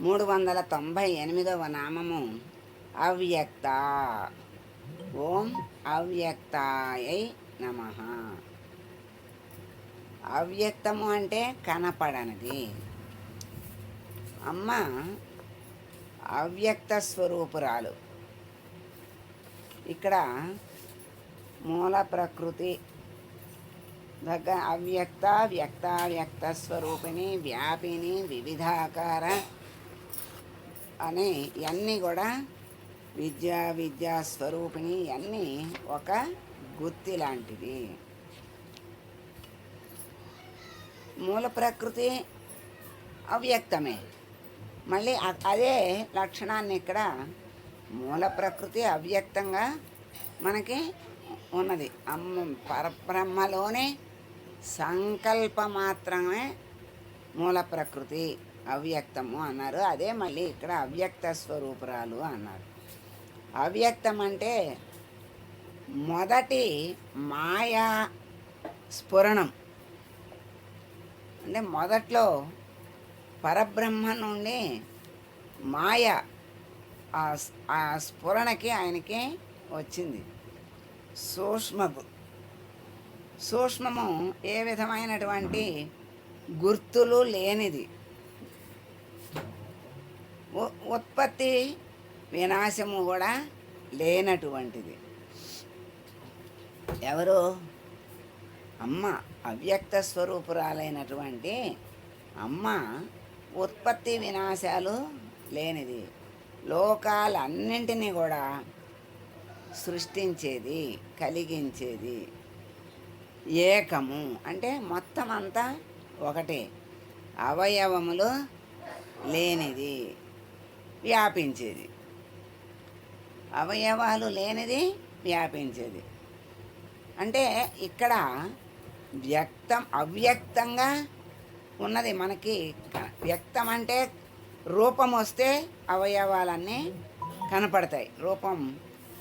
మూడు వందల తొంభై ఎనిమిదవ నామము అవ్యక్త. ఓం అవ్యక్తాయై నమ. అవ్యక్తము అంటే కనపడనిది. అమ్మ అవ్యక్త స్వరూపురాలు. ఇక్కడ మూల ప్రకృతి దగ్గర అవ్యక్త వ్యక్త వ్యక్త స్వరూపిణి వ్యాపిని వివిధాకార అనే ఇవన్నీ కూడా విద్యా విద్యా స్వరూపిణి ఇవన్నీ ఒక గుత్తి లాంటివి మూల ప్రకృతి అవ్యక్తమే. మళ్ళీ అదే లక్షణాన్ని ఇక్కడ మూల ప్రకృతి అవ్యక్తంగా మనకి ఉన్నది. అమ్మ పరబ్రహ్మలోనే సంకల్ప మాత్రమే మూల ప్రకృతి. అవ్యక్తము అన్నారు. అదే మళ్ళీ ఇక్కడ అవ్యక్త స్వరూపురాలు అన్నారు. అవ్యక్తం అంటే మొదటి మాయా స్ఫురణం. అంటే మొదట్లో పరబ్రహ్మ నుండి మాయ ఆ స్ఫురణకి ఆయనకి వచ్చింది. సూక్ష్మపు సూక్ష్మము ఏ విధమైనటువంటి గుర్తులు లేనిది. ఉత్పత్తి వినాశము కూడా లేనటువంటిది. ఎవరు? అమ్మ అవ్యక్త స్వరూపురాలైనటువంటి అమ్మ ఉత్పత్తి వినాశాలు లేనిది. లోకాలన్నింటినీ కూడా సృష్టించేది కలిగించేది ఏకము. అంటే మొత్తం అంతా ఒకటే. అవయవములు లేనిది. వ్యాపించేది. అవయవాలు లేనిది వ్యాపించేది. అంటే ఇక్కడ వ్యక్తం అవ్యక్తంగా ఉన్నది మనకి వ్యక్తం అంటే రూపం వస్తే అవయవాలన్నీ కనపడతాయి. రూపం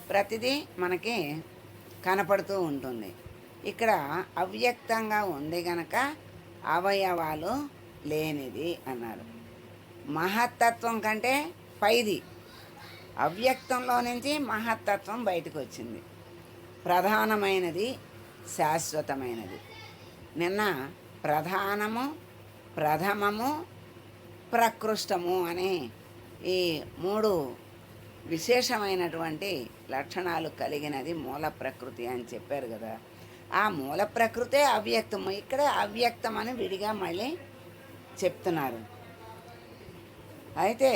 ప్రతిదీ మనకి కనపడుతూ ఉంటుంది. ఇక్కడ అవ్యక్తంగా ఉంది గనక అవయవాలు లేనిది అన్నారు. మహత్తత్వం కంటే పైది. అవ్యక్తంలో నుంచి మహత్తత్వం బయటకు వచ్చింది ప్రధానమైనది శాశ్వతమైనది. నిన్న ప్రధానము ప్రథమము ప్రకృష్టము అనే ఈ మూడు విశేషమైనటువంటి లక్షణాలు కలిగినది మూల ప్రకృతి అని చెప్పారు కదా. ఆ మూల ప్రకృతే అవ్యక్తము. ఇక్కడ అవ్యక్తం అని విడిగా మళ్ళీ చెప్తున్నారు. అయితే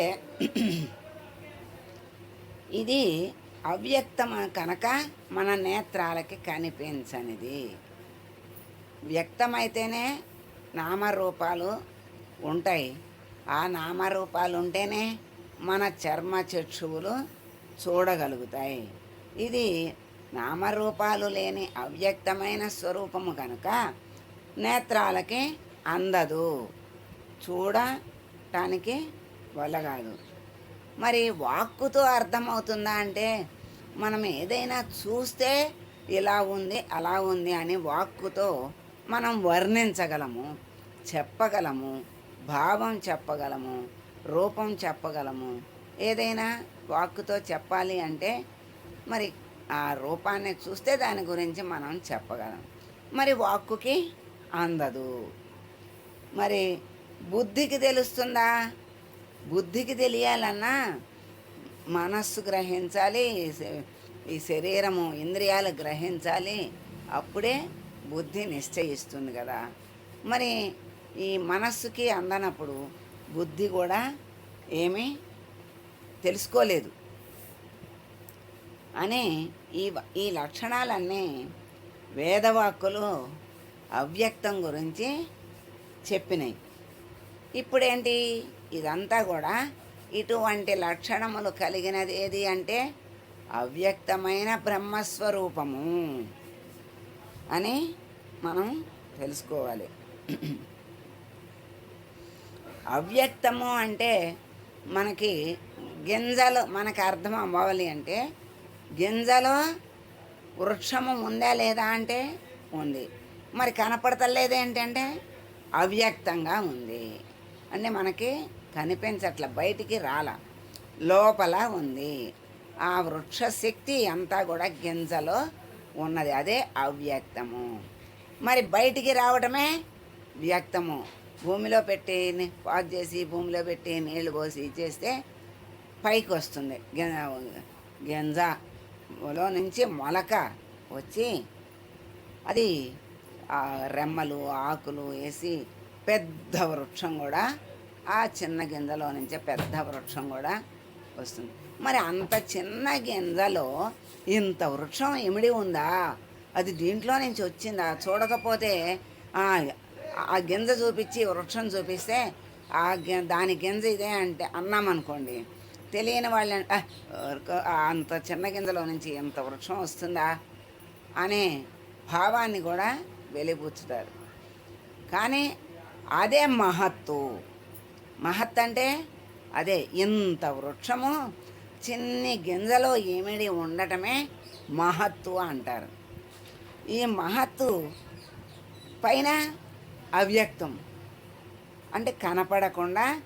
ఇది అవ్యక్తం కనుక మన నేత్రాలకి కనిపించనిది. వ్యక్తమైతేనే నామరూపాలు ఉంటాయి. ఆ నామరూపాలు ఉంటేనే మన చర్మ చక్షువులు చూడగలుగుతాయి. ఇది నామరూపాలు లేని అవ్యక్తమైన స్వరూపము కనుక నేత్రాలకి అందదు. చూడటానికి వల్ల కాదు. మరి వాక్కుతో అర్థమవుతుందా అంటే మనం ఏదైనా చూస్తే ఇలా ఉంది అలా ఉంది అని వాక్కుతో మనం వర్ణించగలము చెప్పగలము భావం చెప్పగలము రూపం చెప్పగలము. ఏదైనా వాక్కుతో చెప్పాలి అంటే మరి ఆ రూపాన్ని చూస్తే దాని గురించి మనం చెప్పగలం. మరి వాక్కుకి అందదు. మరి బుద్ధికి తెలుస్తుందా? బుద్ధికి తెలియాలన్నా మనస్సు గ్రహించాలి ఈ శరీరము ఇంద్రియాలు గ్రహించాలి అప్పుడే బుద్ధి నిశ్చయిస్తుంది కదా. మరి ఈ మనస్సుకి అందనప్పుడు బుద్ధి కూడా ఏమీ తెలుసుకోలేదు. అనే ఈ ఈ లక్షణాలన్నీ వేదవాక్కులు అవ్యక్తం గురించి చెప్పినాయి. ఇప్పుడేంటి? ఇదంతా కూడా ఇటువంటి లక్షణములు కలిగినది ఏది అంటే అవ్యక్తమైన బ్రహ్మస్వరూపము అని మనం తెలుసుకోవాలి. అవ్యక్తము అంటే మనకి గింజలు మనకు అర్థం అవ్వాలి అంటే గింజలో వృక్షము ఉందా లేదా అంటే ఉంది. మరి కనపడతలేదు ఏంటంటే అవ్యక్తంగా ఉంది. అన్నీ మనకి కనిపించట్ల బయటికి రాల. లోపల ఉంది. ఆ వృక్ష శక్తి అంతా కూడా గింజలో ఉన్నది. అదే అవ్యక్తము. మరి బయటికి రావడమే వ్యక్తము. భూమిలో పెట్టి ని- పాజ్ చేసి భూమిలో పెట్టి నీళ్ళు పోసి చేస్తే పైకి వస్తుంది గింజ గింజలో నుంచి మొలక వచ్చి అది రెమ్మలు ఆకులు వేసి పెద్ద వృక్షం కూడా ఆ చిన్న గింజలో నుంచే పెద్ద వృక్షం కూడా వస్తుంది. మరి అంత చిన్న గింజలో ఇంత వృక్షం ఇమిడి ఉందా? అది దీంట్లో నుంచి వచ్చిందా? చూడకపోతే ఆ గింజ చూపించి వృక్షం చూపిస్తే ఆ గి- దాని గింజ ఇదే అంటే అన్నాం అనుకోండి. తెలియని వాళ్ళు అంత చిన్న గింజలో నుంచి ఇంత వృక్షం వస్తుందా? అనే భావాన్ని కూడా వెలిపుచ్చుతారు కానీ అదే మహత్తు. మహత్ అంటే అదే ఇంత వృక్షము చిన్ని గింజలో ఏమిడి ఉండటమే మహత్తు అంటారు. ఈ మహత్తు పైన అవ్యక్తం. అంటే కనపడకుండా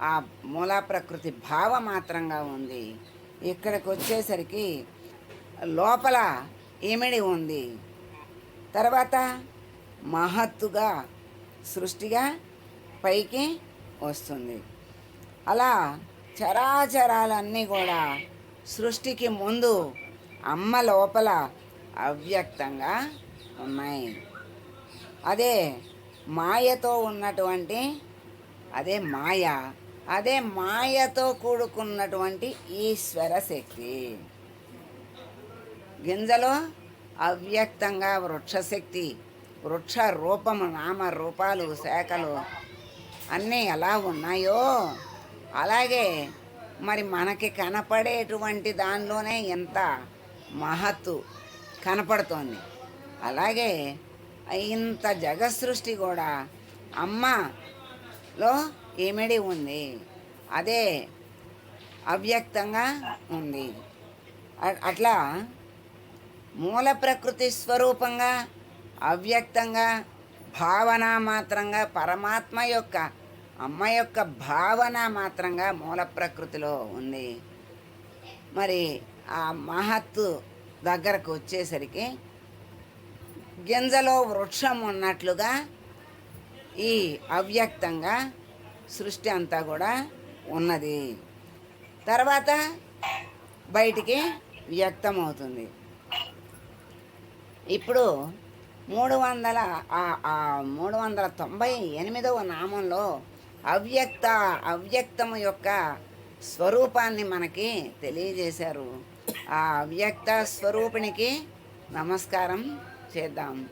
ఆ మూలా ప్రకృతి భావమాత్రంగా ఉంది. ఇక్కడికి వచ్చేసరికి లోపల ఏమిడి ఉంది? తర్వాత మహత్తుగా సృష్టిగా పైకి వస్తుంది. అలా చరాచరాలన్నీ కూడా సృష్టికి ముందు అమ్మ లోపల అవ్యక్తంగా ఉన్నాయి. అదే మాయతో ఉన్నటువంటి అదే మాయ అదే మాయతో కూడుకున్నటువంటి ఈశ్వర శక్తి. గింజలో అవ్యక్తంగా వృక్షశక్తి వృక్ష రూపము నామ రూపాలు శాఖలు అన్నీ ఎలా ఉన్నాయో అలాగే మరి మనకి కనపడేటువంటి దానిలోనే ఎంత మహత్తు కనపడుతోంది. అలాగే ఇంత జగసృష్టి కూడా అమ్మలో ఏమిడి ఉంది. అదే అవ్యక్తంగా ఉంది. అట్లా మూల ప్రకృతి స్వరూపంగా అవ్యక్తంగా భావన మాత్రంగా పరమాత్మ యొక్క అమ్మ యొక్క భావన మాత్రంగా మూల ప్రకృతిలో ఉంది. మరి ఆ మహత్తు దగ్గరకు వచ్చేసరికి గింజలో వృక్షం ఉన్నట్లుగా ఈ అవ్యక్తంగా సృష్టి అంతా కూడా ఉన్నది. తర్వాత బయటికి వ్యక్తమవుతుంది. ఇప్పుడు మూడు వందల మూడు వందల తొంభై ఎనిమిదవ నామంలో అవ్యక్త అవ్యక్తము యొక్క స్వరూపాన్ని మనకి తెలియజేశారు. ఆ అవ్యక్త స్వరూపిణికి నమస్కారం చేద్దాం.